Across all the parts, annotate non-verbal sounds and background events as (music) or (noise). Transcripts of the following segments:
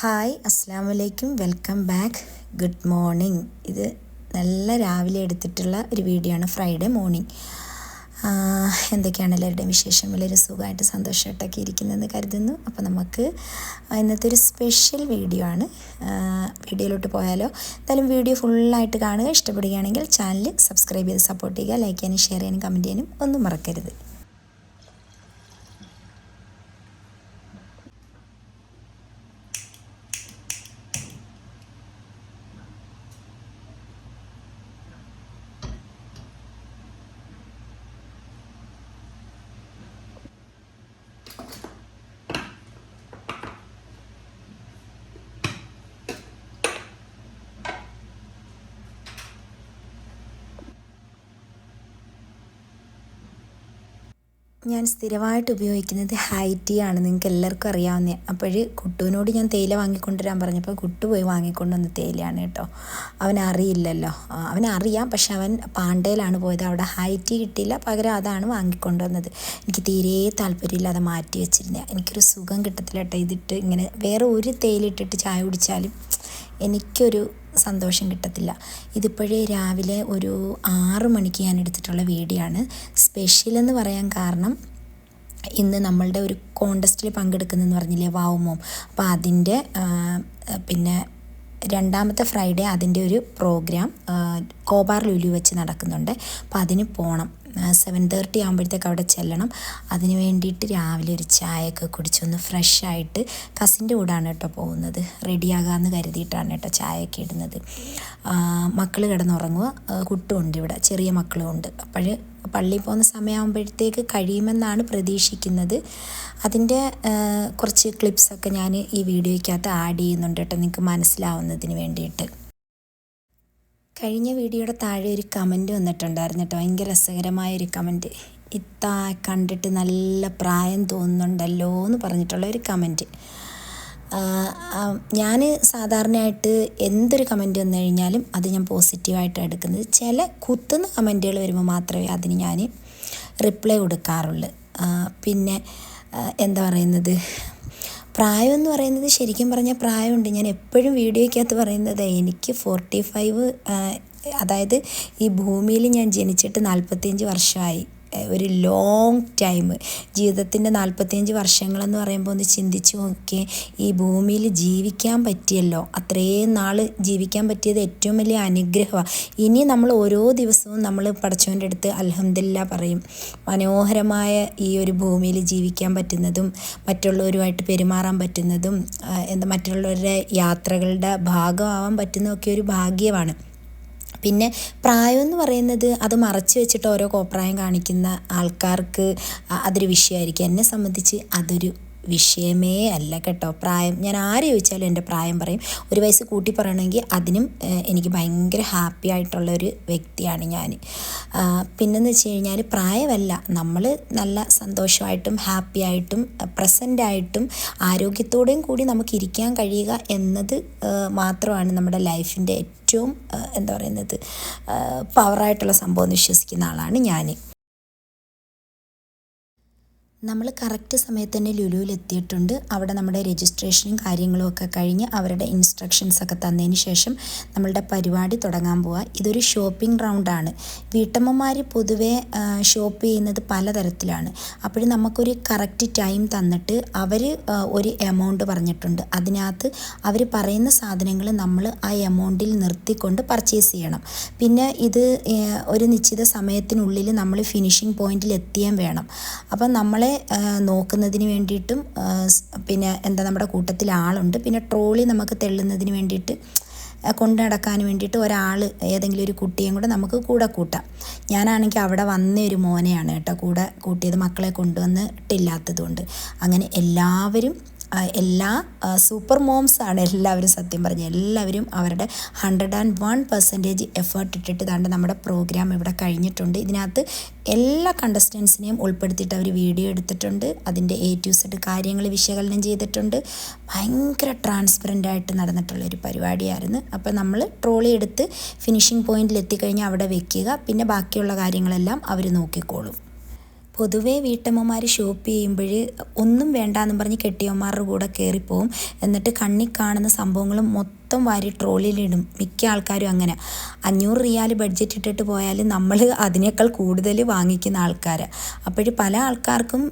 Hi അസ്സാം വലൈക്കും welcome back. Good morning. ഇത് നല്ല രാവിലെ എടുത്തിട്ടുള്ള ഒരു വീഡിയോ ആണ് ഫ്രൈഡേ മോർണിംഗ്. എന്തൊക്കെയാണ് എല്ലാവരുടെയും വിശേഷം? വളരെ സുഖമായിട്ട് സന്തോഷമായിട്ടൊക്കെ ഇരിക്കുന്നതെന്ന് കരുതുന്നു. അപ്പോൾ നമുക്ക് ഇന്നത്തെ ഒരു സ്പെഷ്യൽ വീഡിയോ ആണ്. വീഡിയോയിലോട്ട് പോയാലോ? എന്തായാലും വീഡിയോ ഫുള്ളായിട്ട് കാണുക. ഇഷ്ടപ്പെടുകയാണെങ്കിൽ ചാനൽ സബ്സ്ക്രൈബ് ചെയ്ത് സപ്പോർട്ട് ചെയ്യുക. ലൈക്ക് ചെയ്യാനും ഷെയർ ചെയ്യാനും കമന്റ് ചെയ്യാനും ഒന്നും മറക്കരുത്. ഞാൻ സ്ഥിരമായിട്ട് ഉപയോഗിക്കുന്നത് ഹൈറ്റി ആണ് നിങ്ങൾക്ക് എല്ലാവർക്കും അറിയാവുന്ന. അപ്പോൾ കുട്ടുവിനോട് ഞാൻ തേയില വാങ്ങിക്കൊണ്ടുവരാൻ പറഞ്ഞപ്പോൾ കുട്ടു പോയി വാങ്ങിക്കൊണ്ടുവന്ന തേയിലയാണ് കേട്ടോ. അവൻ അറിയില്ലല്ലോ അവൻ അറിയാം പക്ഷെ അവൻ പാണ്ടയിലാണ് പോയത്. അവിടെ ഹൈറ്റി കിട്ടിയില്ല പകരം അതാണ് വാങ്ങിക്കൊണ്ടുവന്നത്. എനിക്ക് തീരെ താല്പര്യമില്ലാതെ മാറ്റി വെച്ചിരുന്നത് എനിക്കൊരു സുഖം കിട്ടത്തില്ല കേട്ടോ ഇതിട്ട് ഇങ്ങനെ വേറെ ഒരു തേയില ഇട്ടിട്ട് ചായ കുടിച്ചാലും എനിക്കൊരു സന്തോഷം കിട്ടത്തില്ല. ഇതിപ്പോഴേ രാവിലെ ഒരു ആറ് മണിക്ക് ഞാൻ എടുത്തിട്ടുള്ള വീഡിയോ ആണ്. സ്പെഷ്യൽ എന്ന് പറയാൻ കാരണം ഇന്ന് നമ്മളുടെ ഒരു കോണ്ടസ്റ്റിൽ പങ്കെടുക്കുന്നതെന്ന് പറഞ്ഞില്ലേ വാവുമോം അപ്പോൾ അതിന്റെ പിന്നെ രണ്ടാമത്തെ ഫ്രൈഡേ അതിന്റെ ഒരു പ്രോഗ്രാം കോബാർ ലുലു വെച്ച് നടക്കുന്നുണ്ട്. അപ്പോൾ അതിന് പോകണം സെവൻ തേർട്ടി ആകുമ്പോഴത്തേക്ക് അവിടെ ചെല്ലണം. അതിന് വേണ്ടിയിട്ട് രാവിലെ ഒരു ചായയൊക്കെ കുടിച്ചൊന്ന് ഫ്രഷ് ആയിട്ട് കസിന്റെ കൂടാണ് കേട്ടോ പോകുന്നത്. റെഡിയാകാമെന്ന് കരുതിയിട്ടാണ് കേട്ടോ ചായയൊക്കെ ഇടുന്നത്. മക്കൾ കിടന്നുറങ്ങുക. കുട്ടുമുണ്ട് ഇവിടെ. ചെറിയ മക്കളും ഉണ്ട്. അപ്പോൾ പള്ളിയിൽ പോകുന്ന സമയമാകുമ്പോഴത്തേക്ക് കഴിയുമെന്നാണ് പ്രതീക്ഷിക്കുന്നത്. അതിന്റെ കുറച്ച് ക്ലിപ്സൊക്കെ ഞാൻ ഈ വീഡിയോയ്ക്കകത്ത് ആഡ് ചെയ്യുന്നുണ്ട് കേട്ടോ നിങ്ങൾക്ക് മനസ്സിലാവുന്നതിന് വേണ്ടിയിട്ട്. കഴിഞ്ഞ വീഡിയോയുടെ താഴെ ഒരു കമന്റ് വന്നിട്ടുണ്ടായിരുന്നു കേട്ടോ ഭയങ്കര രസകരമായ ഒരു കമന്റ് ഇത്ത കണ്ടിട്ട് നല്ല പ്രായം തോന്നുന്നുണ്ടല്ലോ എന്ന് പറഞ്ഞിട്ടുള്ള ഒരു കമന്റ് ഞാൻ സാധാരണയായിട്ട് എന്തൊരു കമന്റ് വന്നു കഴിഞ്ഞാലും അത് ഞാൻ പോസിറ്റീവായിട്ട് എടുക്കുന്നത്. ചില കുത്തുന്ന കമന്റുകൾ വരുമ്പോൾ മാത്രമേ അതിന് ഞാൻ റിപ്ലൈ കൊടുക്കാറുള്ളൂ. പിന്നെ എന്താ പറയുന്നത്? പ്രായം എന്ന് പറയുന്നത് ശരിക്കും പറഞ്ഞാൽ പ്രായമുണ്ട്. ഞാൻ എപ്പോഴും വീഡിയോയ്ക്കകത്ത് പറയുന്നത് എനിക്ക് ഫോർട്ടി ഫൈവ് അതായത് ഈ ഭൂമിയിൽ ഞാൻ ജനിച്ചിട്ട് നാൽപ്പത്തിയഞ്ച് വർഷമായി. ഒരു ലോങ് ടൈം ജീവിതത്തിന്റെ നാൽപ്പത്തിയഞ്ച് വർഷങ്ങളെന്ന് പറയുമ്പോൾ ഒന്ന് ചിന്തിച്ച് നോക്കിയേ ഈ ഭൂമിയിൽ ജീവിക്കാൻ പറ്റിയല്ലോ. അത്രയും നാൾ ജീവിക്കാൻ പറ്റിയത് ഏറ്റവും വലിയ അനുഗ്രഹമാണ് ഇനി നമ്മൾ ഓരോ ദിവസവും നമ്മൾ പടച്ചവന്റെ അടുത്ത് അലഹമില്ല പറയും. മനോഹരമായ ഈ ഒരു ഭൂമിയിൽ ജീവിക്കാൻ പറ്റുന്നതും മറ്റുള്ളവരുമായിട്ട് പെരുമാറാൻ പറ്റുന്നതും എന്താ മറ്റുള്ളവരുടെ യാത്രകളുടെ ഭാഗമാവാൻ പറ്റുന്നതൊക്കെ ഒരു ഭാഗ്യമാണ് പിന്നെ പ്രായം എന്ന് പറയുന്നത് അത് മറച്ചു വെച്ചിട്ട് ഓരോ കോപ്രായം കാണിക്കുന്ന ആൾക്കാർക്ക് അതൊരു വിഷയമായിരിക്കും. എന്നെ സംബന്ധിച്ച് അതൊരു വിഷയമേ അല്ല കേട്ടോ. പ്രായം ഞാൻ ആര് ചോദിച്ചാലും എന്റെ പ്രായം പറയും. ഒരു വയസ്സ് കൂട്ടി പറയണമെങ്കിൽ അതിനും എനിക്ക് ഭയങ്കര ഹാപ്പി ആയിട്ടുള്ള ഒരു വ്യക്തിയാണ് ഞാൻ പിന്നെന്ന് വെച്ച് കഴിഞ്ഞാൽ പ്രായമല്ല. നമ്മൾ നല്ല സന്തോഷമായിട്ടും ഹാപ്പി ആയിട്ടും പ്രസന്റായിട്ടും ആരോഗ്യത്തോടെയും കൂടി നമുക്ക് ഇരിക്കാൻ കഴിയുക എന്നത് മാത്രമാണ് നമ്മുടെ ലൈഫിന്റെ ഏറ്റവും എന്താ പറയുന്നത് പവറായിട്ടുള്ള സംഭവം എന്ന് വിശ്വസിക്കുന്ന ആളാണ് ഞാൻ നമ്മൾ കറക്റ്റ് സമയത്ത് തന്നെ ലുലുവിൽ എത്തിയിട്ടുണ്ട് അവിടെ നമ്മുടെ രജിസ്ട്രേഷനും കാര്യങ്ങളും ഒക്കെ കഴിഞ്ഞ് അവരുടെ ഇൻസ്ട്രക്ഷൻസ് ഒക്കെ തന്നതിന് ശേഷം നമ്മളുടെ പരിപാടി തുടങ്ങാൻ പോവുക ഇതൊരു ഷോപ്പിംഗ് റൗണ്ടാണ് വീട്ടമ്മമാർ പൊതുവേ ഷോപ്പ് ചെയ്യുന്നത് പലതരത്തിലാണ്. അപ്പോഴും നമുക്കൊരു കറക്റ്റ് ടൈം തന്നിട്ട് അവർ ഒരു എമൗണ്ട് പറഞ്ഞിട്ടുണ്ട്. അതിനകത്ത് അവർ പറയുന്ന സാധനങ്ങൾ നമ്മൾ ആ എമൗണ്ടിൽ നിർത്തിക്കൊണ്ട് പർച്ചേസ് ചെയ്യണം. പിന്നെ ഇത് ഒരു നിശ്ചിത സമയത്തിനുള്ളിൽ നമ്മൾ ഫിനിഷിംഗ് പോയിന്റിൽ എത്തിയാൻ വേണം. അപ്പം നമ്മളെ നോക്കുന്നതിന് വേണ്ടിയിട്ടും പിന്നെ എന്താ നമ്മുടെ കൂട്ടത്തിൽ ആളുണ്ട്. പിന്നെ ട്രോളി നമുക്ക് തെള്ളുന്നതിന് വേണ്ടിയിട്ട് കൊണ്ടു നടക്കാൻ വേണ്ടിയിട്ട് ഒരാൾ ഏതെങ്കിലും ഒരു കുട്ടിയും കൂടെ നമുക്ക് കൂടെ കൂട്ടാം. ഞാനാണെങ്കിൽ അവിടെ വന്ന ഒരു മോനെയാണ് കേട്ടോ കൂടെ കൂട്ടിയത് മക്കളെ കൊണ്ടുവന്നിട്ടില്ലാത്തത് കൊണ്ട് അങ്ങനെ എല്ലാവരും എല്ലാ സൂപ്പർ മോംസ് ആണ് എല്ലാവരും സത്യം പറഞ്ഞ എല്ലാവരും അവരുടെ hundred and one percentage effort ഇട്ടിട്ട് നമ്മുടെ പ്രോഗ്രാം ഇവിടെ കഴിഞ്ഞിട്ടുണ്ട്. ഇതിനകത്ത് എല്ലാ കണ്ടസ്റ്റൻസിനെയും ഉൾപ്പെടുത്തിയിട്ട് അവർ വീഡിയോ എടുത്തിട്ടുണ്ട്. അതിന്റെ എ ടു സെഡ് കാര്യങ്ങൾ വിശകലനം ചെയ്തിട്ടുണ്ട്. ഭയങ്കര ട്രാൻസ്പെറന്റ് ആയിട്ട് നടന്നിട്ടുള്ള ഒരു പരിപാടിയായിരുന്നു. അപ്പോൾ നമ്മൾ ട്രോളി എടുത്ത് ഫിനിഷിംഗ് പോയിന്റിൽ എത്തിക്കഴിഞ്ഞാൽ അവിടെ വെക്കുക. പിന്നെ ബാക്കിയുള്ള കാര്യങ്ങളെല്ലാം അവർ നോക്കിക്കോളും. പൊതുവേ വീട്ടമ്മമാർ ഷോപ്പ് ചെയ്യുമ്പോൾ ഒന്നും വേണ്ടാന്നും പറഞ്ഞ് കെട്ടിയമ്മമാരുടെ കൂടെ കയറിപ്പോവും എന്നിട്ട് കണ്ണി കാണുന്ന സംഭവങ്ങളും മൊത്തം വാരി ട്രോളിയിലിടും മിക്ക ആൾക്കാരും അങ്ങനെ. അഞ്ഞൂറ് റിയാൽ ബഡ്ജറ്റ് ഇട്ടിട്ട് പോയാൽ നമ്മൾ അതിനേക്കാൾ കൂടുതൽ വാങ്ങിക്കുന്ന ആൾക്കാർ അപ്പോൾ പല ആൾക്കാർക്കും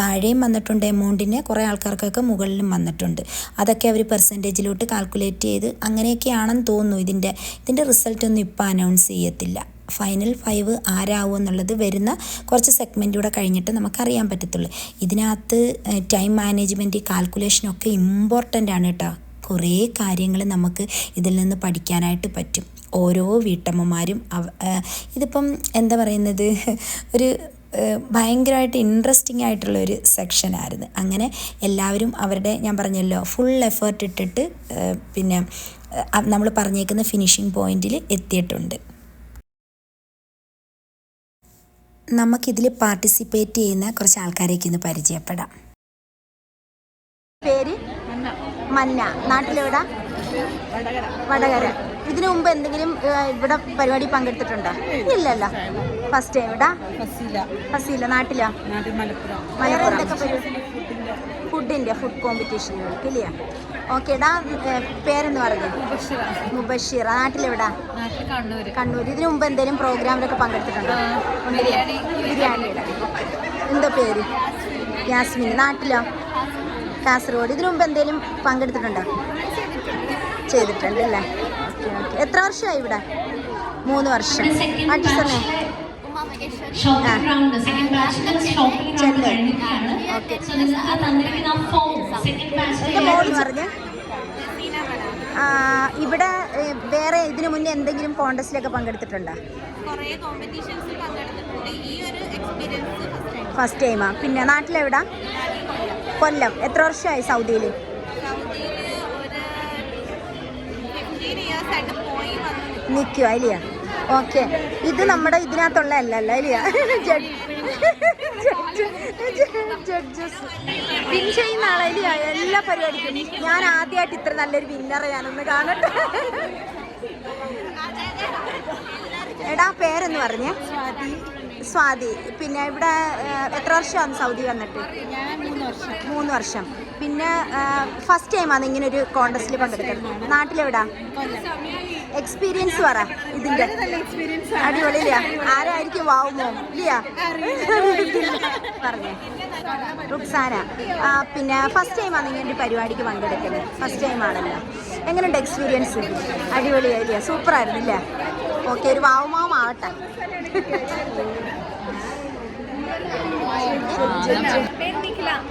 താഴെയും വന്നിട്ടുണ്ട് എമൗണ്ടിന് കുറേ ആൾക്കാർക്കൊക്കെ മുകളിലും വന്നിട്ടുണ്ട്. അതൊക്കെ അവർ പെർസെന്റേജിലോട്ട് കാൽക്കുലേറ്റ് ചെയ്ത് അങ്ങനെയൊക്കെയാണെന്ന് തോന്നുന്നു. ഇതിന്റെ ഇതിന്റെ റിസൾട്ടൊന്നും ഇപ്പോൾ അനൗൺസ് ചെയ്യത്തില്ല. ഫൈനൽ ഫൈവ് ആരാവും എന്നുള്ളത് വരുന്ന കുറച്ച് സെഗ്മെന്റൂടെ കഴിഞ്ഞിട്ട് നമുക്കറിയാൻ പറ്റത്തുള്ളൂ. ഇതിനകത്ത് ടൈം മാനേജ്മെന്റ് കാൽക്കുലേഷനൊക്കെ ഇമ്പോർട്ടന്റ് ആണ് കേട്ടോ കുറേ കാര്യങ്ങൾ നമുക്ക് ഇതിൽ നിന്ന് പഠിക്കാനായിട്ട് പറ്റും. ഓരോ വീട്ടമ്മമാരും ഇതിപ്പം എന്താ പറയുന്നത്? ഒരു ഭയങ്കരമായിട്ട് ഇൻട്രസ്റ്റിംഗ് ആയിട്ടുള്ള ഒരു സെക്ഷനായിരുന്നു അങ്ങനെ എല്ലാവരും അവരുടെ ഞാൻ പറഞ്ഞല്ലോ ഫുൾ എഫേർട്ട് ഇട്ടിട്ട് പിന്നെ നമ്മൾ പറഞ്ഞേക്കുന്ന ഫിനിഷിംഗ് പോയിന്റിൽ എത്തിയിട്ടുണ്ട്. നമുക്കിതിൽ പാർട്ടിസിപ്പേറ്റ് ചെയ്യുന്ന കുറച്ച് ആൾക്കാരേക്ക് ഇന്ന് പരിചയപ്പെടാം. പേര്? മന്ന. നാട്ടിലെവിടാ? വടകര. ഇതിനു മുമ്പ് എന്തെങ്കിലും ഇവിടെ പരിപാടി പങ്കെടുത്തിട്ടുണ്ടോ? ഇല്ലല്ലോ. ഫസ്റ്റ് എവിടാ? ഫസീല. ഫസീല നാട്ടിലാ? നാട്ടിൽ മലപ്പുറം. മലപ്പുറം. എന്തൊക്കെ പരിപാടി? ഫുഡിന്റെ ഫുഡ് കോമ്പറ്റീഷനുകൾക്ക് ഇല്ല? ഓക്കെ ഡാ പേരെന്ന് പറഞ്ഞു മുബഷീർ നാട്ടിലെവിടാ? കണ്ണൂർ ഇതിനു മുമ്പ് എന്തെങ്കിലും പ്രോഗ്രാമിലൊക്കെ പങ്കെടുത്തിട്ടുണ്ടോ? ബിരിയാണി. ബിരിയാണിയുടെ എന്താ പേര്? യാസ്മിൻ. നാട്ടിലോ? കാസർഗോഡ്. ഇതിനു മുമ്പ് എന്തെങ്കിലും പങ്കെടുത്തിട്ടുണ്ടോ? ചെയ്തിട്ടുണ്ട് അല്ലേ? ഓക്കെ ഓക്കെ എത്ര വർഷമായി ഇവിടെ? മൂന്ന് വർഷം. ടീച്ചറിനെ ഷോപ്പിംഗ് റൗണ്ട് സെക്കൻഡ് ബാച്ചിൽ ഷോപ്പിംഗ് റൗണ്ട് ചെന്നൈ. കഴിഞ്ഞിട്ടാണ്. സോ നിങ്ങൾ ആ തന്നിരിക്കുന്ന ഫോം സെക്കൻഡ് ഇവിടെ വേറെ ഇതിനു മുന്നേ എന്തെങ്കിലും കോണ്ടസ്റ്റിലൊക്കെ പങ്കെടുത്തിട്ടുണ്ടോ? കുറേ കോമ്പറ്റീഷൻസിൽ പങ്കെടുത്തിട്ടുണ്ട്. ഈ ഒരു എക്സ്പീരിയൻസ് ഫസ്റ്റ് ടൈമാ പിന്നെ നാട്ടിലെവിടാ? കൊല്ലം. എത്ര വർഷമായി സൗദിയിൽ നിൽക്കുക ഇല്ലയാ? ഓക്കെ. ഇത് നമ്മുടെ ഇതിനകത്തുള്ള അല്ലല്ല ഇല്ല ജഡ്ജസ് വിൻ ചെയ്യുന്ന ആളില്ല എല്ലാ പരിപാടിക്കും. ഞാൻ ആദ്യമായിട്ട് ഇത്ര നല്ലൊരു വിന്നറെ ഞാനൊന്ന് കാണട്ടെ. എടാ പേരെന്ന് പറഞ്ഞേ? സ്വാതി. പിന്നെ ഇവിടെ എത്ര വർഷമാണ് സൗദി വന്നിട്ട്? മൂന്ന് വർഷം. പിന്നെ ഫസ്റ്റ് ടൈമാണ് ഇങ്ങനെ ഒരു കോണ്ടസ്റ്റിൽ പങ്കെടുക്കുന്നത് നാട്ടിലെവിടാ? എക്സ്പീരിയൻസ് പറ ഇതിന്റെ. അടിപൊളിയില്ല? ആരായിരിക്കും വാവുമോ ഇല്ല പറഞ്ഞു. റുക്സാന. പിന്നെ ഫസ്റ്റ് ടൈമാണ് ഇങ്ങനെ ഒരു പരിപാടിക്ക് പങ്കെടുക്കുന്നത്. ഫസ്റ്റ് ടൈം ആണല്ലോ. എങ്ങനെയുണ്ട് എക്സ്പീരിയൻസ് അടിപൊളിയായില്ല? സൂപ്പർ ആയിരുന്നില്ല? ഓക്കെ ഒരു വാവുമാവും ആവട്ടെ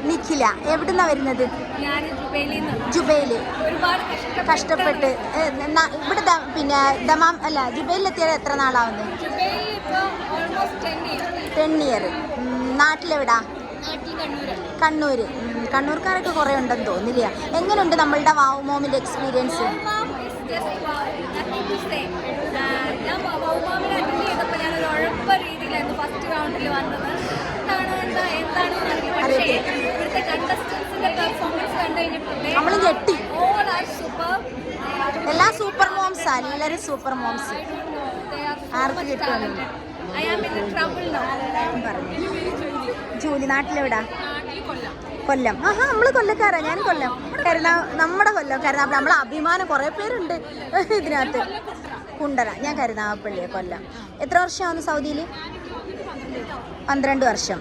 നിഖില. എവിടുന്നാ വരുന്നത്? ജുബൈൽ. ഒരുപാട് കഷ്ടപ്പെട്ട്. ഇവിടെ പിന്നെ ദമാം അല്ല ജുബൈലിലെത്തിയത് എത്ര നാളാവുന്നത് ടെൻ ഇയർ നാട്ടിലെവിടാ? കണ്ണൂര്. കണ്ണൂർ കണ്ണൂർ ഉം, കണ്ണൂർക്കാരൊക്കെ കുറേ ഉണ്ടെന്ന് തോന്നില്ല എങ്ങനെയുണ്ട് നമ്മളുടെ വാവുമോമിന്റെ എക്സ്പീരിയൻസ് ഞാൻ ബഹുമാമിനെ അറ്റൻഡ് ചെയ്തപ്പോൾ ഞാനൊരു ഉഴപ്പ രീതിയിലായിരുന്നു ഫസ്റ്റ് റൗണ്ടിൽ വന്നത് എന്താണ് എന്താ എന്താണെന്ന് അറിയാം പക്ഷേ ഇവിടുത്തെ കണ്ടസ്റ്റൻസിന്റെ പെർഫോമൻസ് കണ്ടു കഴിഞ്ഞപ്പോൾ നമ്മൾ ഞെട്ടി. എല്ലാ സൂപ്പർ മോംസ് എല്ലാവരും സൂപ്പർ മോംസ് ആർക്ക് കിട്ടുമെന്ന്. ജൂലി. നാട്ടിലെവിടാ? കൊല്ലം. ആഹാ നമ്മൾ കൊല്ലക്കാരാ. ഞാൻ കൊല്ലം. കരുണ നമ്മുടെ കൊല്ലം. കരുണാപ്പള്ളി നമ്മളെ അഭിമാനം കുറേ പേരുണ്ട് (laughs) ഇതിനകത്ത്. കുണ്ടറ. ഞാൻ കരുണാപ്പള്ളിയെ കൊല്ലം. എത്ര വർഷമാണ് സൗദിയിൽ പന്ത്രണ്ട് വർഷം.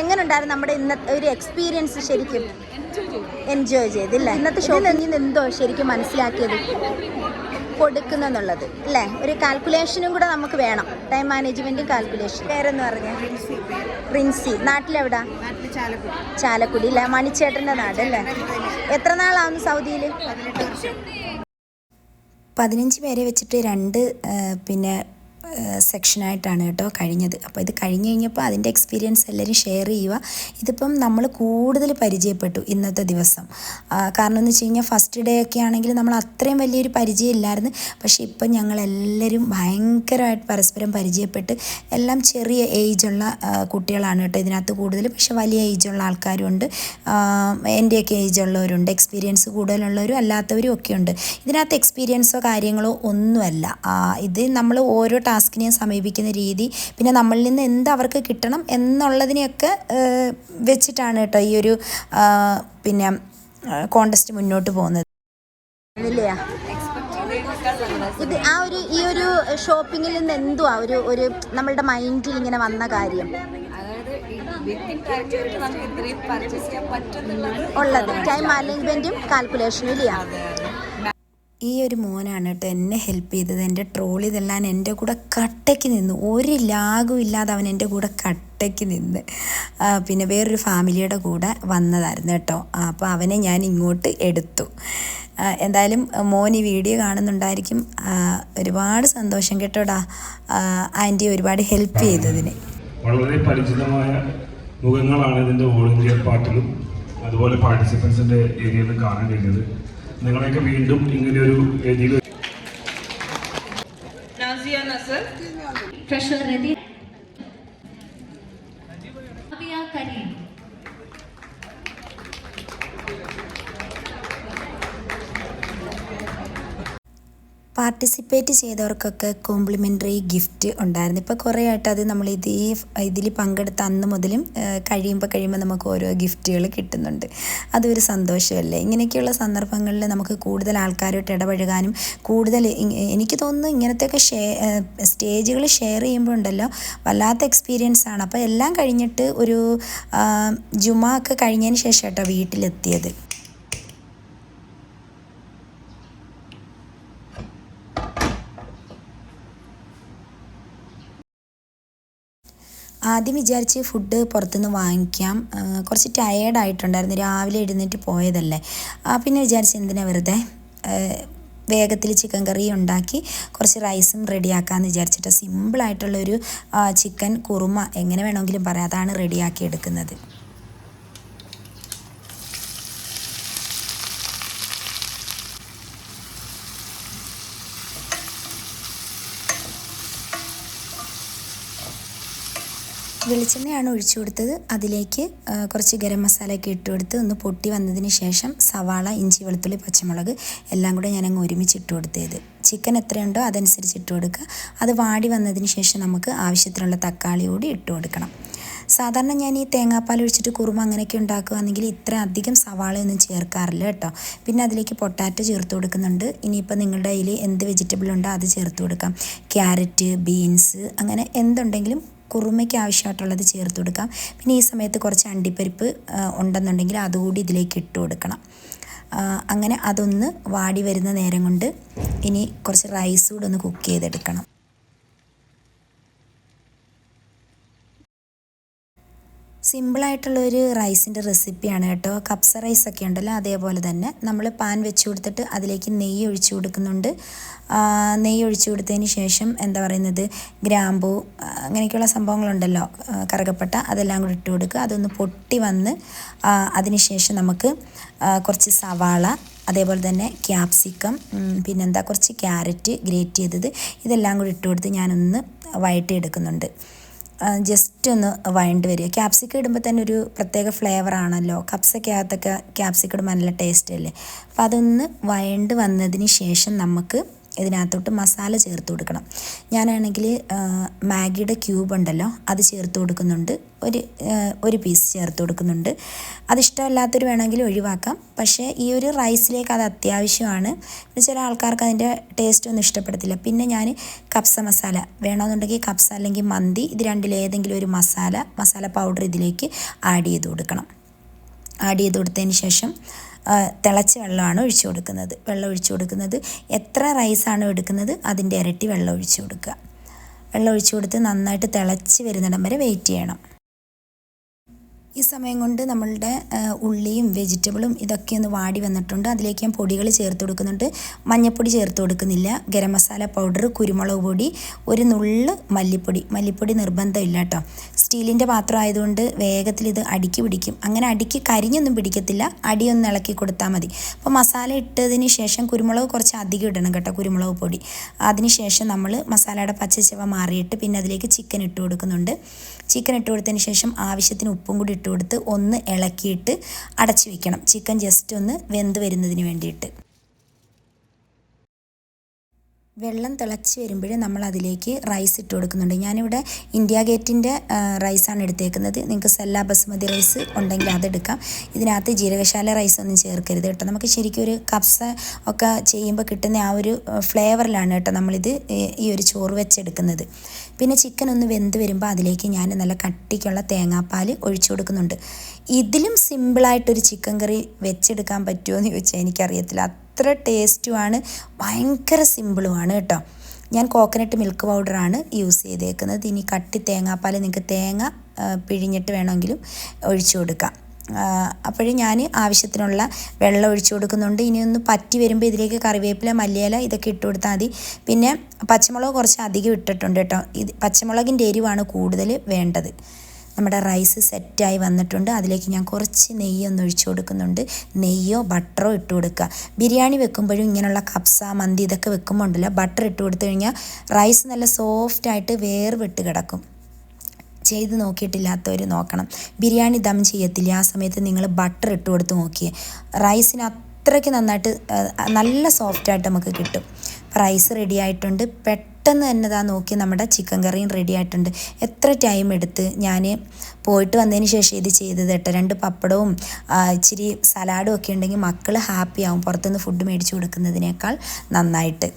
എങ്ങനെ ഉണ്ടായിരുന്നു നമ്മുടെ ഇന്നത്തെ ഒരു എക്സ്പീരിയൻസ് ശരിക്കും? എൻജോയ് ചെയ്തില്ലേ ഇന്നത്തെ ഷോ നിന്ന് എന്തോ ശരിക്കും മനസ്സിലാക്കിയത്? കൊടുക്കുന്നെന്നുള്ളത് അല്ലേ? ഒരു കാൽക്കുലേഷനും കൂടെ നമുക്ക് വേണം. ടൈം മാനേജ്മെന്റും കാൽക്കുലേഷൻ പേരെന്ന് പറഞ്ഞ? റിൻസി നാട്ടിലെവിടാ? ചാലക്കുടി. ചാലക്കുടി അല്ലേ? മണിച്ചേട്ടന്റെ നാട് അല്ലേ? എത്ര നാളാവുന്നു സൗദിയിൽ പതിനഞ്ച് പേരെ വെച്ചിട്ട് രണ്ട് പിന്നെ സെക്ഷനായിട്ടാണ് കേട്ടോ കഴിഞ്ഞത്. അപ്പോൾ ഇത് കഴിഞ്ഞ് കഴിഞ്ഞപ്പോൾ അതിന്റെ എക്സ്പീരിയൻസ് എല്ലാവരും ഷെയർ ചെയ്യുക. ഇതിപ്പം നമ്മൾ കൂടുതൽ പരിചയപ്പെട്ടു ഇന്നത്തെ ദിവസം. കാരണം എന്ന് വെച്ച് കഴിഞ്ഞാൽ ഫസ്റ്റ് ഡേ ഒക്കെ ആണെങ്കിൽ നമ്മൾ അത്രയും വലിയൊരു പരിചയം ഇല്ലായിരുന്നു. പക്ഷേ ഇപ്പം ഞങ്ങളെല്ലാവരും ഭയങ്കരമായിട്ട് പരസ്പരം പരിചയപ്പെട്ട് എല്ലാം ചെറിയ ഏജുള്ള കുട്ടികളാണ് കേട്ടോ ഇതിനകത്ത് കൂടുതൽ. പക്ഷേ വലിയ ഏജുള്ള ആൾക്കാരുണ്ട്. എന്റെയൊക്കെ ഏജുള്ളവരുണ്ട് എക്സ്പീരിയൻസ് കൂടുതലുള്ളവരും അല്ലാത്തവരും ഒക്കെ ഉണ്ട്. ഇതിനകത്ത് എക്സ്പീരിയൻസോ കാര്യങ്ങളോ ഒന്നുമല്ല. ഇത് നമ്മൾ ഓരോ ടാസ്കിനെയും സമീപിക്കുന്ന രീതി പിന്നെ നമ്മളിൽ നിന്ന് എന്ത് അവർക്ക് കിട്ടണം എന്നുള്ളതിനെയൊക്കെ വെച്ചിട്ടാണ് കേട്ടോ ഈ ഒരു പിന്നെ കോണ്ടസ്റ്റ് മുന്നോട്ട് പോകുന്നത്. ഇത് ആ ഒരു ഈ ഒരു ഷോപ്പിങ്ങിൽ നിന്ന് എന്തുവാ ഒരു ഒരു നമ്മളുടെ മൈൻഡിൽ ഇങ്ങനെ വന്ന കാര്യം? അതായത് വിത്തിൻ ടാക്റ്റായിട്ട് നമുക്ക് ഇത്രയും പർച്ചേസ് ചെയ്യാൻ പറ്റുന്നുള്ളത് ഉള്ളത് ടൈം മാനേജ്മെന്റും കാൽക്കുലേഷനും ഇല്ലയാ? ഈ ഒരു മോനാണ് കേട്ടോ എന്നെ ഹെൽപ്പ് ചെയ്തത്. എന്റെ ട്രോളി ഇതെല്ലാം എന്റെ കൂടെ കട്ടയ്ക്ക് നിന്നു ഒരു ലാഗും ഇല്ലാതെ അവൻ എന്റെ കൂടെ കട്ടയ്ക്ക് നിന്ന് പിന്നെ വേറൊരു ഫാമിലിയുടെ കൂടെ വന്നതായിരുന്നു കേട്ടോ. അപ്പോൾ അവനെ ഞാൻ ഇങ്ങോട്ട് എടുത്തു. എന്തായാലും മോൻ ഈ വീഡിയോ കാണുന്നുണ്ടായിരിക്കും. ഒരുപാട് സന്തോഷം കേട്ടോടാ. ആന്റി ഒരുപാട് ഹെൽപ്പ് ചെയ്തതിന്. വളരെ പരിചിതമായ മുഖങ്ങളാണ് ഇതിന്റെ വോളണ്ടിയർ പാട്ടിലും അതുപോലെ പാർട്ടിസിപ്പൻസിന്റെ ഏരിയയിലും കാണാൻ കഴിഞ്ഞത്. നിങ്ങളെയൊക്കെ വീണ്ടും ഇങ്ങനെയൊരു വേദിയിൽ Reddy. Navia പാർട്ടിസിപ്പേറ്റ് ചെയ്തവർക്കൊക്കെ കോംപ്ലിമെന്ററി ഗിഫ്റ്റ് ഉണ്ടായിരുന്നു. ഇപ്പോൾ കുറേ ആയിട്ട് അത് നമ്മൾ ഇതേ ഇതിൽ പങ്കെടുത്ത അന്ന് മുതലും കഴിയുമ്പോൾ കഴിയുമ്പോൾ നമുക്ക് ഓരോ ഗിഫ്റ്റുകൾ കിട്ടുന്നുണ്ട്. അതൊരു സന്തോഷമല്ലേ? ഇങ്ങനെയൊക്കെയുള്ള സന്ദർഭങ്ങളിൽ നമുക്ക് കൂടുതൽ ആൾക്കാരുമായിട്ട് ഇടപഴകാനും കൂടുതൽ എനിക്ക് തോന്നുന്നു ഇങ്ങനത്തെയൊക്കെ ഷേ സ്റ്റേജുകൾ ഷെയർ ചെയ്യുമ്പോൾ ഉണ്ടല്ലോ വല്ലാത്ത എക്സ്പീരിയൻസ് ആണ്. അപ്പോൾ എല്ലാം കഴിഞ്ഞിട്ട് ഒരു ജുമാക്ക് ജുമ ഒക്കെ കഴിഞ്ഞതിന് ശേഷം കേട്ടോ വീട്ടിലെത്തിയത്. ആദ്യം വിചാരിച്ച് ഫുഡ് പുറത്തുനിന്ന് വാങ്ങിക്കാം. കുറച്ച് ടയേർഡ് ആയിട്ടുണ്ടായിരുന്നു. രാവിലെ എഴുന്നേറ്റ് പോയതല്ലേ. പിന്നെ വിചാരിച്ച് എന്തിനാ വെറുതെ വേഗത്തിൽ ചിക്കൻ കറി ഉണ്ടാക്കി കുറച്ച് റൈസും റെഡിയാക്കാമെന്ന് വിചാരിച്ചിട്ട് സിമ്പിളായിട്ടുള്ളൊരു ചിക്കൻ കുറുമ എങ്ങനെ വേണമെങ്കിലും പറയാം. അതാണ് റെഡിയാക്കി എടുക്കുന്നത്. വെളിച്ചെണ്ണയാണ് ഒഴിച്ചു കൊടുത്തത്. അതിലേക്ക് കുറച്ച് ഗരം മസാലയൊക്കെ ഇട്ട് കൊടുത്ത് ഒന്ന് പൊട്ടി വന്നതിന് ശേഷം സവാള ഇഞ്ചി വെളുത്തുള്ളി പച്ചമുളക് എല്ലാം കൂടെ ഞാൻ അങ്ങ് ഒരുമിച്ച് ഇട്ട് കൊടുത്തത്. ചിക്കൻ എത്രയുണ്ടോ അതനുസരിച്ച് ഇട്ട് കൊടുക്കുക. അത് വാടി വന്നതിന് ശേഷം നമുക്ക് ആവശ്യത്തിനുള്ള തക്കാളി കൂടി ഇട്ട് കൊടുക്കണം. സാധാരണ ഞാൻ ഈ തേങ്ങാപ്പാൽ ഒഴിച്ചിട്ട് കുറുമ അങ്ങനെയൊക്കെ ഉണ്ടാക്കുകയാണെങ്കിൽ ഇത്ര അധികം സവാളയൊന്നും ചേർക്കാറില്ല കേട്ടോ. പിന്നെ അതിലേക്ക് പൊട്ടാറ്റോ ചേർത്ത് കൊടുക്കുന്നുണ്ട്. ഇനിയിപ്പോൾ നിങ്ങളുടെ കയ്യിൽ എന്ത് വെജിറ്റബിൾ ഉണ്ടോ അത് ചേർത്ത് കൊടുക്കാം. ക്യാരറ്റ് ബീൻസ് അങ്ങനെ എന്തുണ്ടെങ്കിലും കുറുമയ്ക്ക് ആവശ്യമായിട്ടുള്ളത് ചേർത്ത് കൊടുക്കാം. പിന്നെ ഈ സമയത്ത് കുറച്ച് അണ്ടിപ്പരിപ്പ് ഉണ്ടെന്നുണ്ടെങ്കിൽ അതുകൂടി ഇതിലേക്ക് ഇട്ട് കൊടുക്കണം. അങ്ങനെ അതൊന്ന് വാടി വരുന്ന നേരം കൊണ്ട് ഇനി കുറച്ച് റൈസ് കൂടെ ഒന്ന് കുക്ക് ചെയ്തെടുക്കണം. സിമ്പിളായിട്ടുള്ള ഒരു റൈസിന്റെ റെസിപ്പിയാണ് കേട്ടോ. കപ്സ റൈസ് ഒക്കെ ഉണ്ടല്ലോ അതേപോലെ തന്നെ നമ്മൾ പാൻ വെച്ച് കൊടുത്തിട്ട് അതിലേക്ക് നെയ്യ് ഒഴിച്ചു കൊടുക്കുന്നുണ്ട്. നെയ്യ് ഒഴിച്ചു കൊടുത്തതിന് ശേഷം എന്താ പറയുന്നത്? ഗ്രാമ്പൂ അങ്ങനെയൊക്കെയുള്ള സംഭവങ്ങളുണ്ടല്ലോ കറകപ്പെട്ട അതെല്ലാം കൂടി ഇട്ട് കൊടുക്കുക. അതൊന്ന് പൊട്ടി വന്ന് അതിനുശേഷം അതിന് ശേഷം നമുക്ക് കുറച്ച് സവാള അതേപോലെ തന്നെ ക്യാപ്സിക്കം പിന്നെന്താ കുറച്ച് ക്യാരറ്റ് ഗ്രേറ്റ് ചെയ്തത് ഇതെല്ലാം കൂടി ഇട്ട് കൊടുത്ത് ഞാനൊന്ന് വഴറ്റിയെടുക്കുന്നുണ്ട്. ജസ്റ്റ് ഒന്ന് വഴണ്ട് വരിക. ക്യാപ്സിക്കം ഇടുമ്പോൾ തന്നെ ഒരു പ്രത്യേക ഫ്ലേവർ ആണല്ലോ. കപ്സക്കകത്തൊക്കെ ക്യാപ്സിക്കം ഇടുമ്പോൾ നല്ല ടേസ്റ്റ് അല്ലേ? അപ്പോൾ അതൊന്ന് വഴണ്ട് വന്നതിന് ശേഷം നമുക്ക് ഇതിനകത്തോട്ട് മസാല ചേർത്ത് കൊടുക്കണം. ഞാനാണെങ്കിൽ മാഗിയുടെ ക്യൂബ് ഉണ്ടല്ലോ അത് ചേർത്ത് കൊടുക്കുന്നുണ്ട്. ഒരു ഒരു പീസ് ചേർത്ത് കൊടുക്കുന്നുണ്ട്. അതിഷ്ടമല്ലാത്തൊരു വേണമെങ്കിൽ ഒഴിവാക്കാം. പക്ഷേ ഈ ഒരു റൈസിലേക്ക് അത് അത്യാവശ്യമാണ്. ചില ആൾക്കാർക്ക് അതിന്റെ ടേസ്റ്റ് ഒന്നും ഇഷ്ടപ്പെടത്തില്ല. പിന്നെ ഞാൻ കപ്സ മസാല വേണമെന്നുണ്ടെങ്കിൽ കപ്സ അല്ലെങ്കിൽ മന്തി ഇത് രണ്ടിലേതെങ്കിലും ഒരു മസാല മസാല പൗഡർ ഇതിലേക്ക് ആഡ് ചെയ്ത് കൊടുക്കണം. ആഡ് ചെയ്ത് കൊടുത്തതിന് ശേഷം തിളച്ച വെള്ളമാണ് ഒഴിച്ചു കൊടുക്കുന്നത്. വെള്ളം ഒഴിച്ചു കൊടുക്കുന്നത്. എത്ര റൈസാണ് എടുക്കുന്നത് അതിന്റെ ഇരട്ടി വെള്ളം ഒഴിച്ചു കൊടുക്കുക. വെള്ളം ഒഴിച്ചു കൊടുത്ത് നന്നായിട്ട് തിളച്ച് വരുന്നിടം വരെ വെയിറ്റ് ചെയ്യണം. ഈ സമയം കൊണ്ട് നമ്മളുടെ ഉള്ളിയും വെജിറ്റബിളും ഇതൊക്കെ ഒന്ന് വാടി വന്നിട്ടുണ്ട്. അതിലേക്ക് ഞാൻ പൊടികൾ ചേർത്ത് കൊടുക്കുന്നുണ്ട്. മഞ്ഞൾപ്പൊടി ചേർത്ത് കൊടുക്കുന്നില്ല. ഗരം മസാല പൗഡർ കുരുമുളക് പൊടി ഒരു നുള്ള് മല്ലിപ്പൊടി. മല്ലിപ്പൊടി നിർബന്ധമില്ല കേട്ടോ സ്റ്റീലിന്റെ പാത്രം ആയതുകൊണ്ട് വേഗത്തിൽ ഇത് അടുക്കി പിടിക്കും. അങ്ങനെ അടുക്കി കരിഞ്ഞൊന്നും പിടിക്കത്തില്ല. അടിയൊന്ന് ഇളക്കി കൊടുത്താൽ മതി. അപ്പോൾ മസാല ഇട്ടതിന് ശേഷം കുരുമുളക് കുറച്ച് അധികം ഇടണം കേട്ടോ കുരുമുളക് പൊടി. അതിന് ശേഷം നമ്മൾ മസാലയുടെ പച്ചച്ചവ മാറിയിട്ട് പിന്നെ അതിലേക്ക് ചിക്കൻ ഇട്ട് കൊടുക്കുന്നുണ്ട്. ചിക്കൻ ഇട്ട് കൊടുത്തതിന് ശേഷം ആവശ്യത്തിന് ഉപ്പും കൂടി ഇട്ട് കൊടുത്ത് ഒന്ന് ഇളക്കിയിട്ട് അടച്ചു വെക്കണം. ചിക്കൻ ജസ്റ്റ് ഒന്ന് വെന്ത് വരുന്നതിന് വേണ്ടിയിട്ട്. വെള്ളം തിളച്ച് വരുമ്പോൾ നമ്മൾ അതിലേക്ക് റൈസ് ഇട്ട് കൊടുക്കുന്നുണ്ട്. ഞാനിവിടെ ഇന്ത്യ ഗേറ്റിന്റെ റൈസാണ് എടുത്തേക്കുന്നത്. നിങ്ങൾക്ക് സെല്ല ബസുമതി റൈസ് ഉണ്ടെങ്കിൽ അതെടുക്കാം ഇതിനകത്ത് ജീരകശാല റൈസ് ഒന്നും ചേർക്കരുത് കേട്ടോ. നമുക്ക് ശരിക്കും ഒരു കപ്സ ഒക്കെ ചെയ്യുമ്പോൾ കിട്ടുന്ന ആ ഒരു ഫ്ലേവറിലാണ് കേട്ടോ നമ്മളിത് ഈ- ഈ ഒരു ചോറ് വെച്ചെടുക്കുന്നത്. പിന്നെ ചിക്കൻ ഒന്ന് വെന്ത് വരുമ്പോൾ അതിലേക്ക് ഞാൻ നല്ല കട്ടിക്കുള്ള തേങ്ങാപ്പാൽ ഒഴിച്ചു കൊടുക്കുന്നുണ്ട്. ഇതിലും സിമ്പിളായിട്ടൊരു ചിക്കൻ കറി വെച്ചെടുക്കാൻ പറ്റുമോ എന്ന് ചോദിച്ചാൽ എനിക്കറിയത്തില്ല. അത്ര ടേസ്റ്റുമാണ് ഭയങ്കര സിമ്പിളുമാണ് കേട്ടോ. ഞാൻ കോക്കനട്ട് മിൽക്ക് പൗഡറാണ് യൂസ് ചെയ്തേക്കുന്നത്. ഇനി കട്ടി തേങ്ങാപ്പാൽ നിങ്ങൾക്ക് തേങ്ങ പിഴിഞ്ഞിട്ട് വേണമെങ്കിലും ഒഴിച്ചു കൊടുക്കാം. അപ്പോഴും ഞാൻ ആവശ്യത്തിനുള്ള വെള്ളം ഒഴിച്ചു കൊടുക്കുന്നുണ്ട്. ഇനി ഒന്ന് പറ്റി വരുമ്പോൾ ഇതിലേക്ക് കറിവേപ്പില മല്ലിയില ഇതൊക്കെ ഇട്ട് കൊടുത്താൽ മതി. പിന്നെ പച്ചമുളക് കുറച്ച് അധികം ഇട്ടിട്ടുണ്ട് കേട്ടോ. ഇത് പച്ചമുളകിന്റെ എരിവാണ് കൂടുതൽ വേണ്ടത്. നമ്മുടെ റൈസ് സെറ്റായി വന്നിട്ടുണ്ട്. അതിലേക്ക് ഞാൻ കുറച്ച് നെയ്യൊന്ന് ഒഴിച്ചു കൊടുക്കുന്നുണ്ട്. നെയ്യോ ബട്ടറോ ഇട്ട് കൊടുക്കുക. ബിരിയാണി വെക്കുമ്പോഴും ഇങ്ങനെയുള്ള കപ്സ മന്തി ഇതൊക്കെ വെക്കുമ്പോൾ ഉണ്ടല്ലോ ബട്ടർ ഇട്ട് കൊടുത്തു കഴിഞ്ഞാൽ റൈസ് നല്ല സോഫ്റ്റായിട്ട് വേർവിട്ട് കിടക്കും. ചെയ്ത് നോക്കിയിട്ടില്ലാത്തവർ നോക്കണം. ബിരിയാണി ദം ചെയ്യത്തില്ല? ആ സമയത്ത് നിങ്ങൾ ബട്ടർ ഇട്ട് കൊടുത്ത് നോക്കിയേ. റൈസിന് അത്രയ്ക്ക് നന്നായിട്ട് നല്ല സോഫ്റ്റായിട്ട് നമുക്ക് കിട്ടും. റൈസ് റെഡി ആയിട്ടുണ്ട്. പെട്ടെന്ന് തന്നെ ഇതാ നോക്കി നമ്മുടെ ചിക്കൻ കറിയും റെഡി ആയിട്ടുണ്ട്. എത്ര ടൈം എടുത്ത് ഞാൻ പോയിട്ട് വന്നതിന് ശേഷം ഇത് ചെയ്തത് കേട്ടോ. രണ്ട് പപ്പടവും ഇച്ചിരി സലാഡും ഒക്കെ ഉണ്ടെങ്കിൽ മക്കൾ ഹാപ്പി ആവും പുറത്തുനിന്ന് ഫുഡ് മേടിച്ച് കൊടുക്കുന്നതിനേക്കാൾ നന്നായിട്ട്.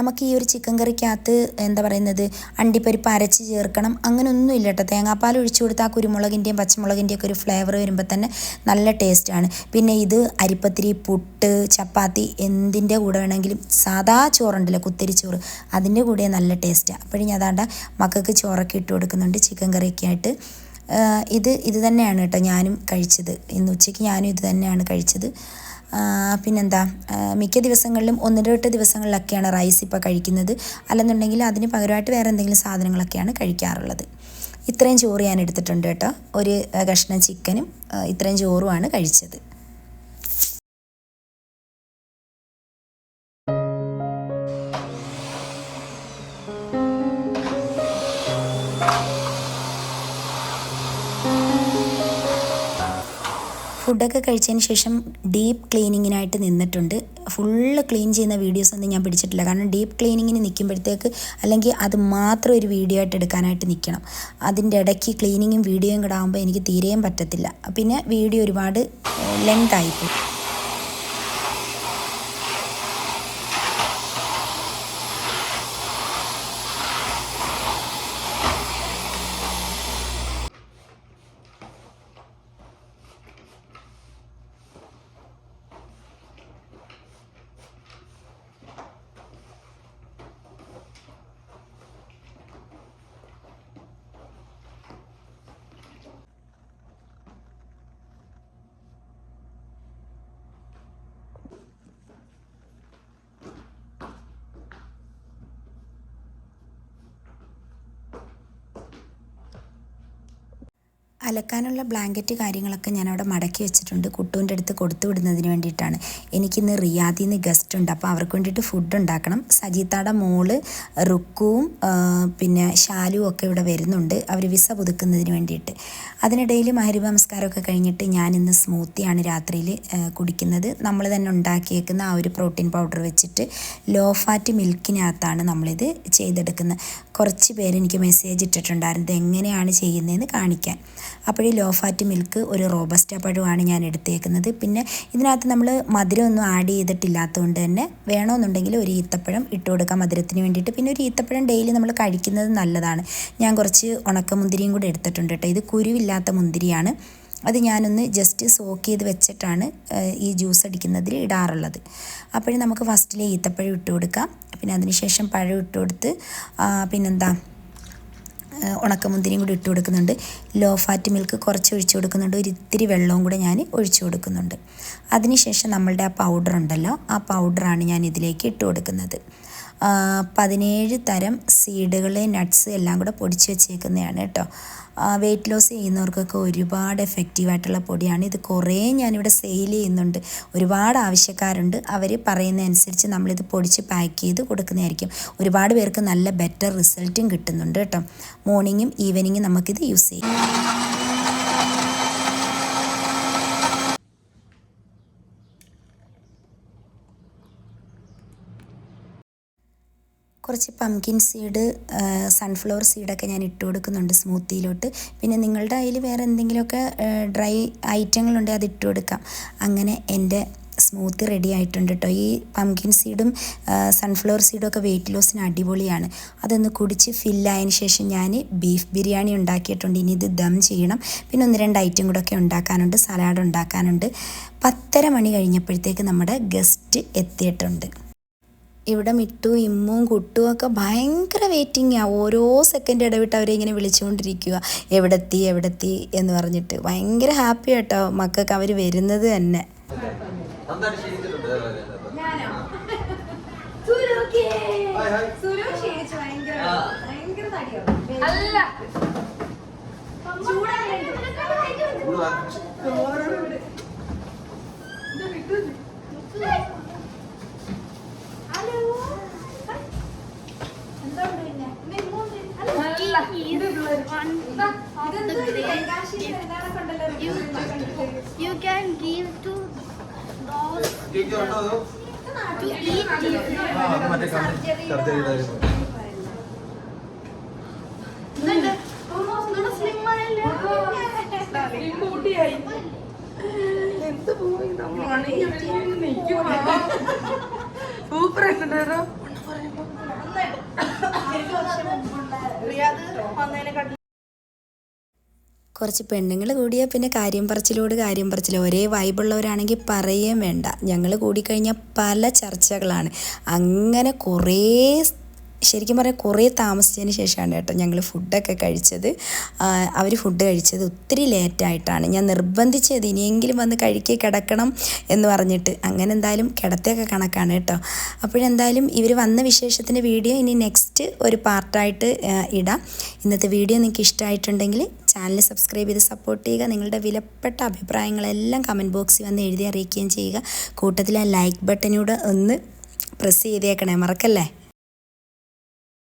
നമുക്ക് ഈ ഒരു ചിക്കൻ കറിക്കകത്ത് എന്താ പറയുന്നത് അണ്ടിപ്പരിപ്പ് അരച്ച് ചേർക്കണം. അങ്ങനെയൊന്നും ഇല്ല കേട്ടോ തേങ്ങാപ്പാൽ ഒഴിച്ചു കൊടുത്താൽ ആ കുരുമുളകിന്റെയും പച്ചമുളകിന്റെയും ഒക്കെ ഒരു ഫ്ലേവർ വരുമ്പോൾ തന്നെ നല്ല ടേസ്റ്റാണ് പിന്നെ ഇത് അരിപ്പത്തിരി പുട്ട് ചപ്പാത്തി എന്തിന്റെ കൂടെ വേണമെങ്കിലും സാധാ ചോറുണ്ടല്ലോ കുത്തിരി ചോറ് അതിന്റെ കൂടെ നല്ല ടേസ്റ്റാണ് അപ്പോഴും അതാണ്ട മക്കൾക്ക് ചോറൊക്കെ ഇട്ട് കൊടുക്കുന്നുണ്ട് ചിക്കൻ കറിയൊക്കെ ആയിട്ട്. ഇത് ഇത് തന്നെയാണ് കേട്ടോ ഞാനും കഴിച്ചത്. ഇന്ന് ഉച്ചയ്ക്ക് ഞാനും ഇത് തന്നെയാണ് കഴിച്ചത്. പിന്നെന്താ? മിക്ക ദിവസങ്ങളിലും ഒന്ന് രണ്ട് ദിവസങ്ങളിലൊക്കെയാണ് റൈസ് ഇപ്പോൾ കഴിക്കുന്നത്. അല്ലെന്നുണ്ടെങ്കിൽ അതിന് പകരമായിട്ട് വേറെ എന്തെങ്കിലും സാധനങ്ങളൊക്കെയാണ് കഴിക്കാറുള്ളത്. ഇത്രയും ചോറ് ഞാൻ എടുത്തിട്ടുണ്ട് കേട്ടോ. ഒരു കഷ്ണം ചിക്കനും ഇത്രയും ചോറുമാണ് കഴിച്ചത്. ഫുഡൊക്കെ കഴിച്ചതിന് ശേഷം ഡീപ്പ് ക്ലീനിങ്ങിനായിട്ട് നിന്നിട്ടുണ്ട്. ഫുള്ള് ക്ലീൻ ചെയ്യുന്ന വീഡിയോസ് ഒന്നും ഞാൻ പിടിച്ചിട്ടില്ല. കാരണം ഡീപ്പ് ക്ലീനിങ്ങിന് നിൽക്കുമ്പോഴത്തേക്ക് അല്ലെങ്കിൽ അത് മാത്രം ഒരു വീഡിയോ ആയിട്ട് എടുക്കാനായിട്ട് നിൽക്കണം. അതിന്റെ ഇടയ്ക്ക് ക്ലീനിങ്ങും വീഡിയോയും കൂടെ ആകുമ്പോൾ എനിക്ക് തീരെയും പറ്റത്തില്ല. പിന്നെ വീഡിയോ ഒരുപാട് ലെങ്ത് ആയിപ്പോയി. അലക്കാനുള്ള ബ്ലാങ്കറ്റ് കാര്യങ്ങളൊക്കെ ഞാൻ അവിടെ മടക്കി വെച്ചിട്ടുണ്ട്. കുട്ടുവിന്റെ അടുത്ത് കൊടുത്തു വിടുന്നതിന് വേണ്ടിയിട്ടാണ്. എനിക്കിന്ന് റിയാദിൽ നിന്ന് ഗസ്റ്റ് ഉണ്ട്. അപ്പോൾ അവർക്ക് വേണ്ടിയിട്ട് ഫുഡ് ഉണ്ടാക്കണം. സജീത്താടെ മോൾ റുക്കുവും പിന്നെ ഷാലുവും ഒക്കെ ഇവിടെ വരുന്നുണ്ട്. അവർ വിസ പുതുക്കുന്നതിന് വേണ്ടിയിട്ട്. അതിനിടയിൽ മഹരിബ നമസ്കാരമൊക്കെ കഴിഞ്ഞിട്ട് ഞാൻ ഇന്ന് സ്മൂത്തിയാണ് രാത്രിയിൽ കുടിക്കുന്നത്. നമ്മൾ തന്നെ ഉണ്ടാക്കിയേക്കുന്ന ആ ഒരു പ്രോട്ടീൻ പൗഡർ വെച്ചിട്ട് ലോ ഫാറ്റ് മിൽക്കിനകത്താണ് നമ്മളിത് ചെയ്തെടുക്കുന്നത്. കുറച്ച് പേരെനിക്ക് മെസ്സേജ് ഇട്ടിട്ടുണ്ടായിരുന്നു. ഇത് എങ്ങനെയാണ് ചെയ്യുന്നതെന്ന് കാണിക്കാൻ. അപ്പോഴേ ലോ ഫാറ്റ് മിൽക്ക് ഒരു റോബസ്റ്റ പഴമാണ് ഞാൻ എടുത്തേക്കുന്നത്. പിന്നെ ഇതിനകത്ത് നമ്മൾ മധുരമൊന്നും ആഡ് ചെയ്തിട്ടില്ലാത്തതുകൊണ്ട് തന്നെ വേണമെന്നുണ്ടെങ്കിൽ ഒരു ഈത്തപ്പഴം ഇട്ട് കൊടുക്കാം മധുരത്തിന് വേണ്ടിയിട്ട്. പിന്നെ ഒരു ഈത്തപ്പഴം ഡെയിലി നമ്മൾ കഴിക്കുന്നത് നല്ലതാണ്. ഞാൻ കുറച്ച് ഉണക്കമുന്തിരിയും കൂടെ എടുത്തിട്ടുണ്ട് കേട്ടോ. ഇത് കുരുവില്ലാത്ത മുന്തിരിയാണ്. അത് ഞാനൊന്ന് ജസ്റ്റ് സോക്ക് ചെയ്ത് വെച്ചിട്ടാണ് ഈ ജ്യൂസ് അടിക്കുന്നതിൽ ഇടാറുള്ളത്. അപ്പോഴും നമുക്ക് ഫസ്റ്റിലെ ഈത്തപ്പഴം ഇട്ട് കൊടുക്കാം. പിന്നെ അതിനുശേഷം പഴം ഇട്ട് കൊടുത്ത് പിന്നെന്താ ഉണക്കമുന്തിരിയും കൂടി ഇട്ട് കൊടുക്കുന്നുണ്ട്. ലോ ഫാറ്റ് മിൽക്ക് കുറച്ച് ഒഴിച്ചു കൊടുക്കുന്നുണ്ട്. ഒരു ഇത്തിരി വെള്ളവും കൂടെ ഞാൻ ഒഴിച്ചു കൊടുക്കുന്നുണ്ട്. അതിനുശേഷം നമ്മളുടെ ആ പൗഡർ ഉണ്ടല്ലോ ആ പൗഡറാണ് ഞാൻ ഇതിലേക്ക് ഇട്ട് കൊടുക്കുന്നത്. പതിനേഴ് തരം സീഡുകൾ നട്ട്സ് എല്ലാം കൂടെ പൊടിച്ച് വെച്ചേക്കുന്നതാണ് കേട്ടോ. വെയിറ്റ് ലോസ് ചെയ്യുന്നവർക്കൊക്കെ ഒരുപാട് എഫക്റ്റീവായിട്ടുള്ള പൊടിയാണ്. ഇത് കുറേ ഞാനിവിടെ സെയിൽ ചെയ്യുന്നുണ്ട്. ഒരുപാട് ആവശ്യക്കാരുണ്ട്. അവർ പറയുന്നതനുസരിച്ച് നമ്മളിത് പൊടിച്ച് പാക്ക് ചെയ്ത് കൊടുക്കുന്നതായിരിക്കും. ഒരുപാട് പേർക്ക് നല്ല ബെറ്റർ റിസൾട്ടും കിട്ടുന്നുണ്ട് കേട്ടോ. മോർണിംഗും ഈവനിങ്ങും നമുക്കിത് യൂസ് ചെയ്യാം. കുറച്ച് പംകിൻ സീഡ് സൺഫ്ലവർ സീഡൊക്കെ ഞാൻ ഇട്ട് കൊടുക്കുന്നുണ്ട് സ്മൂത്തിയിലോട്ട്. പിന്നെ നിങ്ങളുടെ അതിൽ വേറെ എന്തെങ്കിലുമൊക്കെ ഡ്രൈ ഐറ്റങ്ങളുണ്ടെങ്കിൽ അത് ഇട്ട് കൊടുക്കാം. അങ്ങനെ എന്റെ സ്മൂത്തി റെഡി ആയിട്ടുണ്ട് കേട്ടോ ഈ പംകിൻ സീഡും സൺഫ്ലവർ സീഡും ഒക്കെ വെയിറ്റ് ലോസിന് അടിപൊളിയാണ്. അതൊന്ന് കുടിച്ച് ഫില്ലായതിന് ശേഷം ഞാൻ ബീഫ് ബിരിയാണി ഉണ്ടാക്കിയിട്ടുണ്ട്. ഇനി ഇത് ദം ചെയ്യണം. പിന്നെ ഒന്ന് രണ്ട് ഐറ്റം കൂടെ ഒക്കെ ഉണ്ടാക്കാനുണ്ട് സലാഡ് ഉണ്ടാക്കാനുണ്ട്. പത്തര മണി കഴിഞ്ഞപ്പോഴത്തേക്ക് നമ്മുടെ ഗസ്റ്റ് എത്തിയിട്ടുണ്ട്. ഇവിടെ മിട്ടു ഇമ്മും കുട്ടും ഒക്കെ ഭയങ്കര വെയിറ്റിംഗാ ഓരോ സെക്കൻഡ് ഇടവിട്ട് അവരെ ഇങ്ങനെ വിളിച്ചുകൊണ്ടിരിക്കുക. എവിടെത്തി എവിടെത്തി എന്ന് പറഞ്ഞിട്ട്. ഭയങ്കര ഹാപ്പി കേട്ടോ മക്കൾക്ക് അവർ വരുന്നത് തന്നെ. അല്ല സൂപ്പർ കുറച്ച് പെണ്ണുങ്ങൾ കൂടിയാൽ പിന്നെ കാര്യം പറച്ചിലോട് കാര്യം പറച്ചിൽ. ഒരേ വൈബുള്ളവരാണെങ്കിൽ പറയുകയും വേണ്ട. ഞങ്ങൾ കൂടിക്കഴിഞ്ഞാൽ പല ചർച്ചകളാണ്. അങ്ങനെ കുറേ ശരിക്കും പറയാം കുറേ താമസിച്ചതിന് ശേഷമാണ് കേട്ടോ ഞങ്ങൾ ഫുഡൊക്കെ കഴിച്ചത്. അവർ ഫുഡ് കഴിച്ചത് ഒത്തിരി ലേറ്റായിട്ടാണ് ഞാൻ നിർബന്ധിച്ചത് ഇനിയെങ്കിലും വന്ന് കഴിക്കുക കിടക്കണം എന്ന് പറഞ്ഞിട്ട്. അങ്ങനെ എന്തായാലും കിടത്തൊക്കെ കണക്കാണ് കേട്ടോ. അപ്പോഴെന്തായാലും ഇവർ വന്ന വിശേഷത്തിന്റെ വീഡിയോ ഇനി നെക്സ്റ്റ് ഒരു പാർട്ടായിട്ട് ഇടാം. ഇന്നത്തെ വീഡിയോ നിങ്ങൾക്ക് ഇഷ്ടമായിട്ടുണ്ടെങ്കിൽ ചാനൽ സബ്സ്ക്രൈബ് ചെയ്ത് സപ്പോർട്ട് ചെയ്യുക. നിങ്ങളുടെ വിലപ്പെട്ട അഭിപ്രായങ്ങളെല്ലാം കമന്റ് ബോക്സിൽ വന്ന് എഴുതി അറിയിക്കുകയും ചെയ്യുക. കൂട്ടത്തിൽ ആ ലൈക്ക് ബട്ടനൂടെ ഒന്ന് പ്രസ് ചെയ്തേക്കണേ. മറക്കല്ലേ?